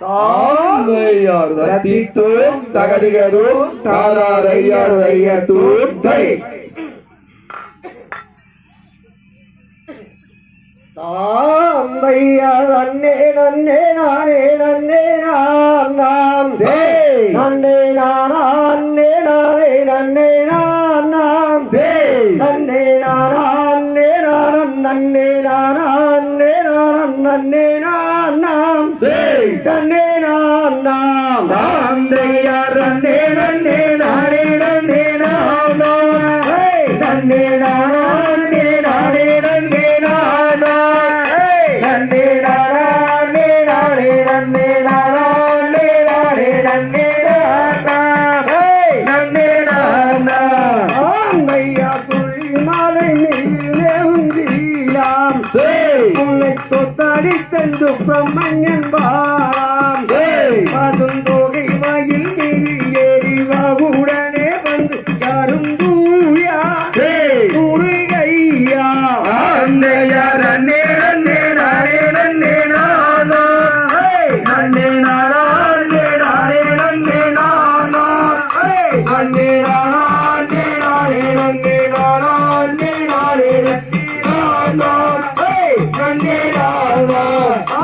தாங்கையார் தத்தித்தும் தகதிகரும் தாதாரையார் வையத்தும் தை தாங்கையார் அண்ணே நன்னே நானே நன்னே நான் நான் நன்னே நானா அண்ணே நானே நன்னே நான் நான் நன்னே நன்னே தன்னே நாம் நாம் தந்தையார் தன்னே சுப்பிரமணியன் பாம் பசுந்த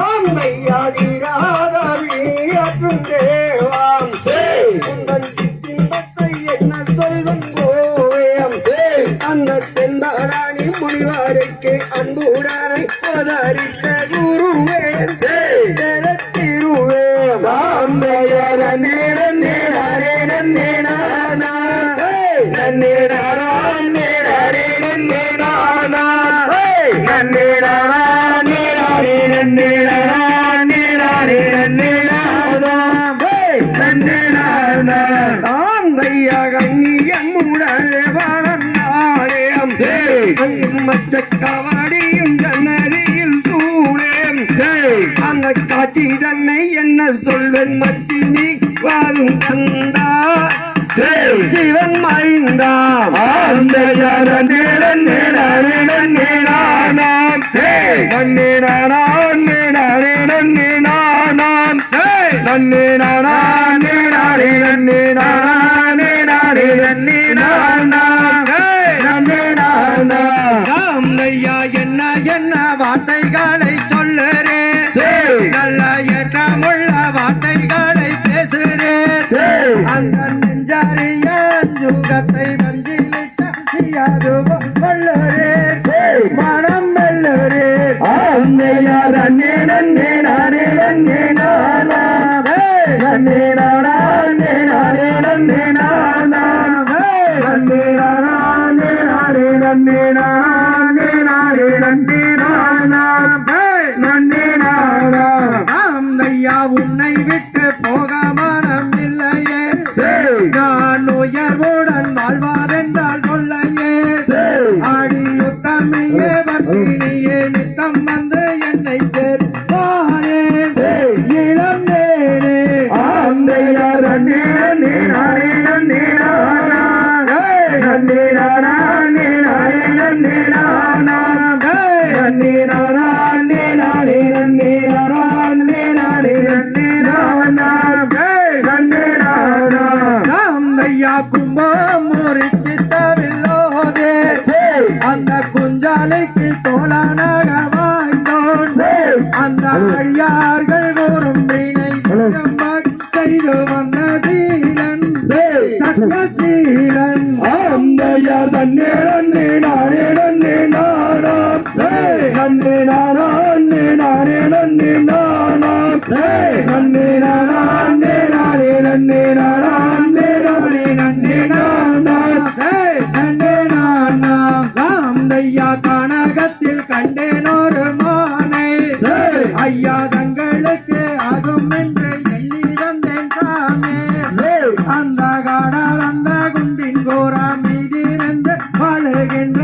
ராம் நையாதிராதாவி அற்றும் தேவாம் உங்கள் சித்தி பத்தை என்ன சொல்லும் அந்த தென்பாராணி முனிவாருக்கு அன்புடனை ஆதரித்த பற்றி தன்னை என்ன சொல்வன் மற்றி நீ வாரும் தந்தா சிவன் மைந்தாம் நேரன் நேரன் நேரானாம் நேரானாம் நேரன் நேரானாம் நேரானாம் நேரன் நேரானாம் நேரன் நேரானாம் நேரானாம் என்ன என்ன வார்த்தைகளை அந்த குஞ்சாலைக்கு தோழனாக வாய்ந்தோன் அந்த அழியார்கள் கூறும் கரிதோ வந்த சீலன். சீலன். அந்த வாழுகின்ற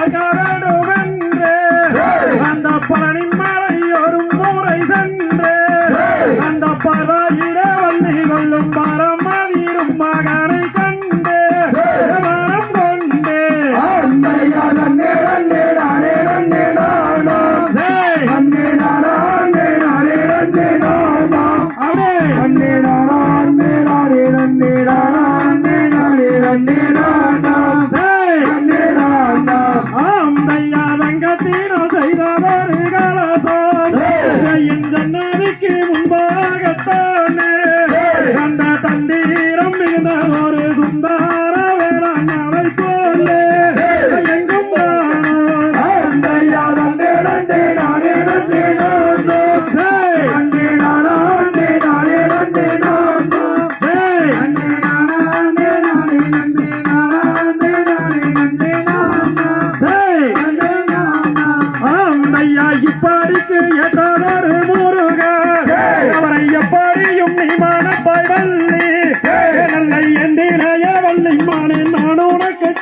Margarida!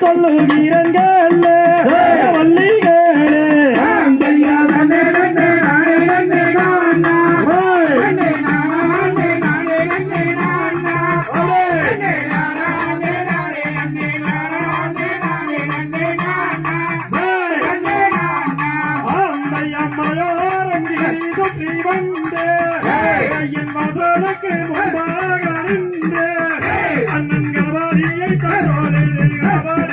சொல்லு வீரங்கள் வள்ளிகளே மதுரக்கு அண்ணன் கபாரியை தரோரே கபாரி